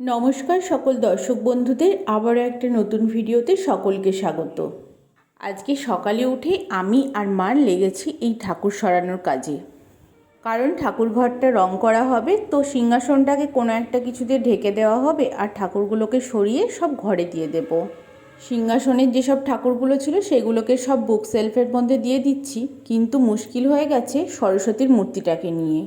নমস্কার সকল দর্শক বন্ধুদের, আবারও একটা নতুন ভিডিওতে সকলকে স্বাগত। আজকে সকালে উঠে আমি আর মার লেগেছি এই ঠাকুর সরানোর কাজে। কারণ ঠাকুর ঘরটা রং করা হবে, তো সিংহাসনটাকে কোনো একটা কিছু দিয়ে ঢেকে দেওয়া হবে আর ঠাকুরগুলোকে সরিয়ে সব ঘরে দিয়ে দেব। সিংহাসনের যেসব ঠাকুরগুলো ছিল সেগুলোকে সব বুক সেলফের মধ্যে দিয়ে দিচ্ছি, কিন্তু মুশকিল হয়ে গেছে সরস্বতীর মূর্তিটাকে নিয়ে।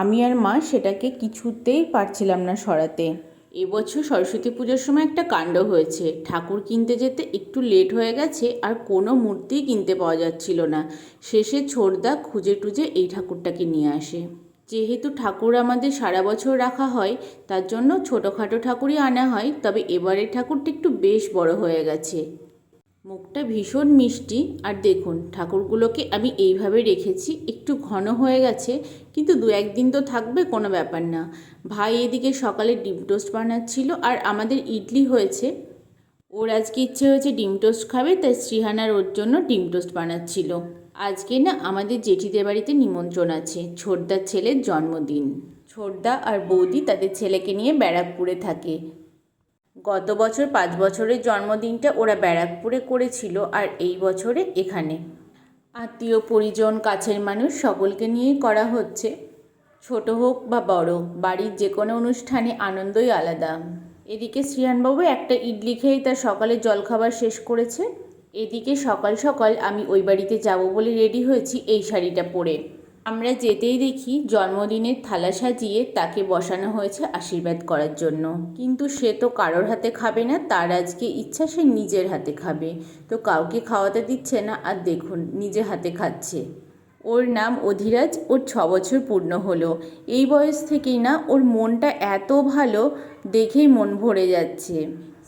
আমি আর মা সেটাকে কিছুতেই পারছিলাম না সরাতে। এবছর সরস্বতী পুজোর সময় একটা কাণ্ড হয়েছে। ঠাকুর কিনতে যেতে একটু লেট হয়ে গেছে আর কোনো মূর্তি কিনতে পাওয়া যাচ্ছিল না। শেষে ছোড়দা খুঁজে টুজে এই ঠাকুরটাকে নিয়ে আসে। যেহেতু ঠাকুর আমাদের সারা বছর রাখা হয়, তার জন্য ছোটোখাটো ঠাকুরই আনা হয়, তবে এবারের ঠাকুরটা একটু বেশ বড় হয়ে গেছে। মুখটা ভীষণ মিষ্টি। আর দেখুন, ঠাকুরগুলোকে আমি এইভাবে রেখেছি। একটু ঘন হয়ে গেছে, কিন্তু দু একদিন তো থাকবে, কোনো ব্যাপার না। ভাই এদিকে সকালে ডিম টোস্ট বানাচ্ছিল আর আমাদের ইডলি হয়েছে। ওর আজকে ইচ্ছে হয়েছে ডিম টোস্ট খাবে, তাই শ্রীহানার ওর জন্য ডিম টোস্ট বানাচ্ছিল। আজকে না আমাদের জেঠিদের বাড়িতে নিমন্ত্রণ আছে, ছোটদার ছেলের জন্মদিন। ছোটদা আর বৌদি তাদের ছেলেকে নিয়ে ব্যারাকপুরে থাকে। গত বছর পাঁচ বছরের জন্মদিনটা ওরা ব্যারাকপুরে করেছিল আর এই বছরে এখানে। আত্মীয়, পরিজন, কাছের মানুষ সকলকে নিয়েই করা হচ্ছে। ছোট হোক বা বড়, বাড়ির যে কোনো অনুষ্ঠানে আনন্দই আলাদা। এদিকে শ্রীহানবাবু একটা ইডলি খেয়েই তার সকালের জলখাবার শেষ করেছে। এদিকে সকাল সকাল আমি ওই বাড়িতে যাব বলে রেডি হয়েছি এই শাড়িটা পরে। আমরা যেতেই দেখি জন্মদিনের থালা সাজিয়ে তাকে বসানো হয়েছে আশীর্বাদ করার জন্য। কিন্তু সে তো কারোর হাতে খাবে না, তার আজকে ইচ্ছা সে নিজের হাতে খাবে। তো কাউকে খাওয়াতে দিচ্ছে না, আর দেখুন নিজে হাতে খাচ্ছে। ওর নাম অধিরাজ, ওর ছ বছর পূর্ণ হলো। এই বয়স থেকেই না, ওর মনটা এত ভালো দেখেই মন ভরে যাচ্ছে।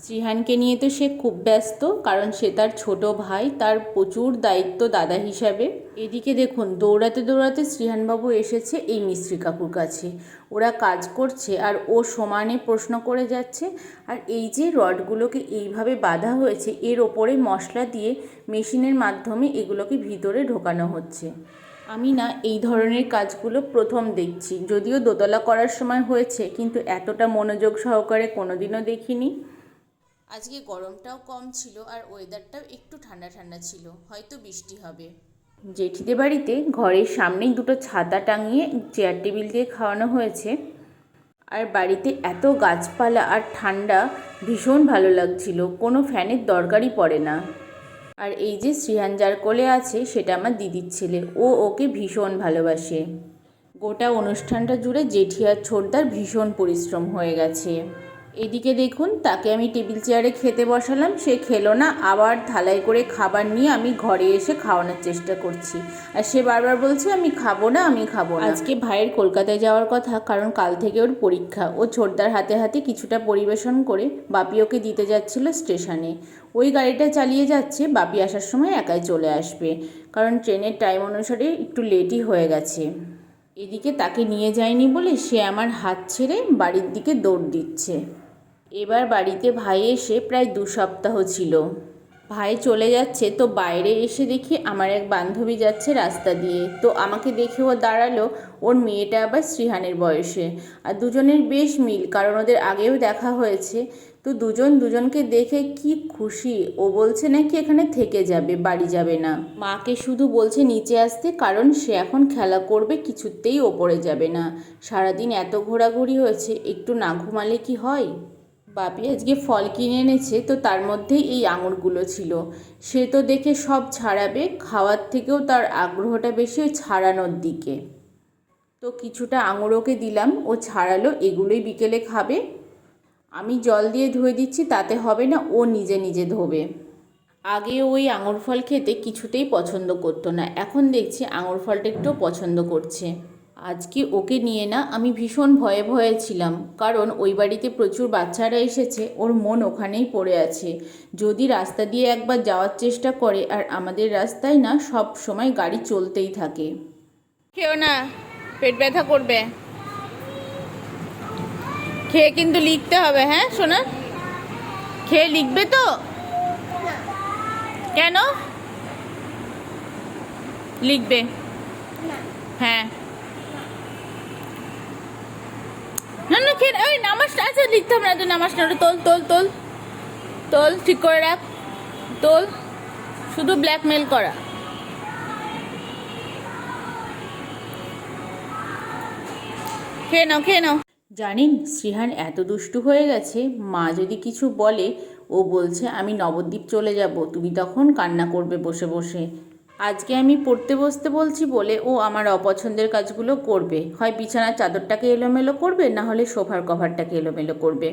শ্রীহানকে নিয়ে তো সে খুব ব্যস্ত, কারণ সে তার ছোট ভাই, তার প্রচুর দায়িত্ব দাদা হিসাবে। এদিকে দেখুন, দৌড়াতে দৌড়াতে শ্রীহানবাবু এসেছে এই মিস্ত্রি কাকুর কাছে। ওরা কাজ করছে আর ও সমানে প্রশ্ন করে যাচ্ছে, আর এই যে রডগুলোকে এইভাবে বাঁধা হয়েছে, এর ওপরে মশলা দিয়ে মেশিনের মাধ্যমে এগুলোকে ভিতরে ঢোকানো হচ্ছে। আমি না এই ধরনের কাজগুলো প্রথম দেখছি, যদিও দোতলা করার সময় হয়েছে, কিন্তু এতটা মনোযোগ সহকারে কোনোদিনও দেখিনি। আজকে গরমটাও কম ছিল আর ওয়েদারটাও একটু ঠান্ডা ঠান্ডা ছিল, হয়তো বৃষ্টি হবে। জেঠিদের বাড়িতে ঘরের সামনেই দুটো ছাতা টাঙিয়ে চেয়ার টেবিল দিয়ে খাওয়ানো হয়েছে। আর বাড়িতে এত গাছপালা আর ঠান্ডা ভীষণ ভালো লাগছিল, কোনো ফ্যানের দরকারই পড়ে না। আর এই যে শ্রীহান যার কোলে আছে, সেটা আমার দিদির ছেলে, ও ওকে ভীষণ ভালোবাসে। গোটা অনুষ্ঠানটা জুড়ে জেঠি আর ছোটদার ভীষণ পরিশ্রম হয়ে গেছে। এদিকে দেখুন, তাকে আমি টেবিল চেয়ারে খেতে বসালাম, সে খেলো না। আবার থালায় করে খাবার নিয়ে আমি ঘরে এসে খাওয়ানোর চেষ্টা করছি। আর সে বারবার বলছে, আমি খাব না, আমি খাব না। আজকে ভাইয়ের কলকাতায় যাওয়ার কথা, কারণ কাল থেকে ওর পরীক্ষা। ও ছোটদার হাতে হাতে কিছুটা পরিবেশন করে বাপি ওকে দিতে যাচ্ছিল স্টেশনে। ওই গাড়িটা চালিয়ে যাচ্ছে, বাপি আসার সময় একাই চলে আসবে। কারণ ট্রেনের টাইম অনুসারে একটু লেটই হয়ে গেছে। এদিকে তাকে নিয়ে যায়নি বলে সে আমার হাত ছেড়ে বাড়ির দিকে দৌড় দিচ্ছে। এবার বাড়িতে ভাই এসে প্রায় দু সপ্তাহ ছিল। ভাই চলে যাচ্ছে তো বাইরে এসে দেখি আমার এক বান্ধবী যাচ্ছে রাস্তা দিয়ে। তো আমাকে দেখে ও দাঁড়াল, ওর মেয়েটা আবার শ্রীহানের বয়সে। আর দুজনের বেশ মিল, কারণ ওদের আগেও দেখা হয়েছে। তো দুজন দুজনকে দেখে কি খুশি, ও বলছে নাকি এখানে থেকে যাবে, বাড়ি যাবে না। মাকে শুধু বলছে নিচে আসতে, কারণ সে এখন খেলা করবে, কিছুতেই ওপরে যাবে না। সারাদিন এত ঘোরাঘুরি হয়েছে, একটু না ঘুমালে কি হয়? বাপি আজকে ফল কিনে এনেছে, তো তার মধ্যেই এই আঙুরগুলো ছিল। সে তো দেখে সব ছাড়াবে, খাওয়ার থেকেও তার আগ্রহটা বেশি ওই ছাড়ানোর দিকে। তো কিছুটা আঙুর ওকে দিলাম, ও ছাড়ালো, এগুলোই বিকেলে খাবে। আমি জল দিয়ে ধুয়ে দিচ্ছি, তাতে হবে না, ও নিজে নিজে ধোবে। আগে ওই আঙুর ফল খেতে কিছুতেই পছন্দ করতো না, এখন দেখছি আঙুর ফলটা একটু পছন্দ করছে। আজকে ওকে নিয়ে না আমি ভীষণ ভয়ে ভয়ে ছিলাম কারণ ওই বাড়িতে প্রচুর বাচ্চারা এসেছে ওর মন ওখানেই পড়ে আছে। যদি রাস্তা দিয়ে একবার যাওয়ার চেষ্টা করে আর আমাদের রাস্তায় না সব সময় গাড়ি চলতেই থাকে। খেও না পেট ব্যথা করবে। খেয়ে কিন্তু লিখতে হবে হ্যাঁ শোনা খেয়ে লিখবে তো? কেন? লিখবে। হ্যাঁ। না না, খেয়ে ওই নামাজটা আচ্ছা লিখতে না তো নামাজটা ওটা তোল তোল তোল। তোল, ঠিক করে রাখ। তোল, শুধু ব্ল্যাকমেল করা। খেয়ে নাও খেয়ে নাও। জানেন, শ্রীহান এত দুষ্টু হয়ে গেছে, মা যদি কিছু বলে, ও বলছে, আমি নবদ্বীপ চলে যাব, তুমি তখন কান্না করবে বসে বসে। আজকে আমি পড়তে বসতে বলছি বলে ও আমার অপছন্দের কাজগুলো করবে। হয় বিছানার চাদরটাকে এলোমেলো করবে, না হলে সোফার কভারটাকে এলোমেলো করবে।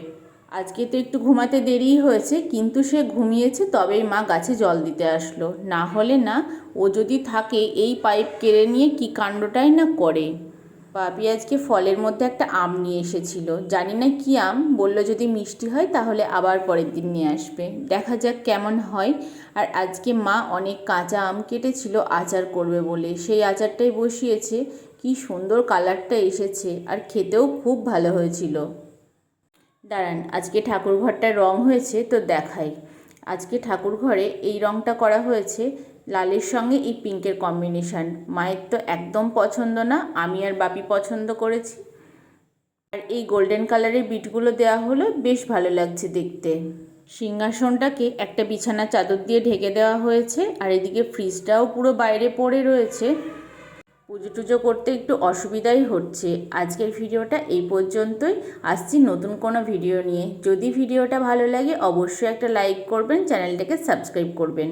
আজকে তো একটু ঘুমাতে দেরিই হয়েছে, কিন্তু সে ঘুমিয়েছে তবেই মা গাছে জল দিতে আসলো। না হলে না, ও যদি থাকে এই পাইপ কেড়ে নিয়ে কি কাণ্ডটাই না করে। বাপি আজকে ফলের মধ্যে একটা আম নিয়ে এসেছিল। জানি না কি আম, বলল যদি মিষ্টি হয় তাহলে আবার পরের দিন নিয়ে আসবে। দেখা যাক কেমন হয়। আর আজকে মা অনেক কাঁচা আম কেটেছিল, আচার করবে বলে। সেই আচারটাই বসিয়েছে। কি সুন্দর কালারটা এসেছে। আর খেতেও খুব ভালো হয়েছিল। দাঁড়ান, আজকে ঠাকুর ঘরটায় রং হয়েছে তো দেখাই। আজকে ঠাকুর ঘরে এই রংটা করা হয়েছে। লালের সঙ্গে এই পিঙ্কের কম্বিনেশন। মায়ের তো একদম পছন্দ না, আমি আর বাপি পছন্দ করেছি। আর এই গোল্ডেন কালারের বিটগুলো দেওয়া হলো, বেশ ভালো লাগছে দেখতে। সিংহাসনটাকে একটা বিছানা চাদর দিয়ে ঢেকে দেওয়া হয়েছে, আর এদিকে ফ্রিজটাও পুরো বাইরে পড়ে রয়েছে। পুজো টুজো করতে একটু অসুবিধাই হচ্ছে। আজকের ভিডিওটা এই পর্যন্তই। আসছি নতুন কোনো ভিডিও নিয়ে। যদি ভিডিওটা ভালো লাগে, অবশ্যই একটা লাইক করবেন, চ্যানেলটাকে সাবস্ক্রাইব করবেন।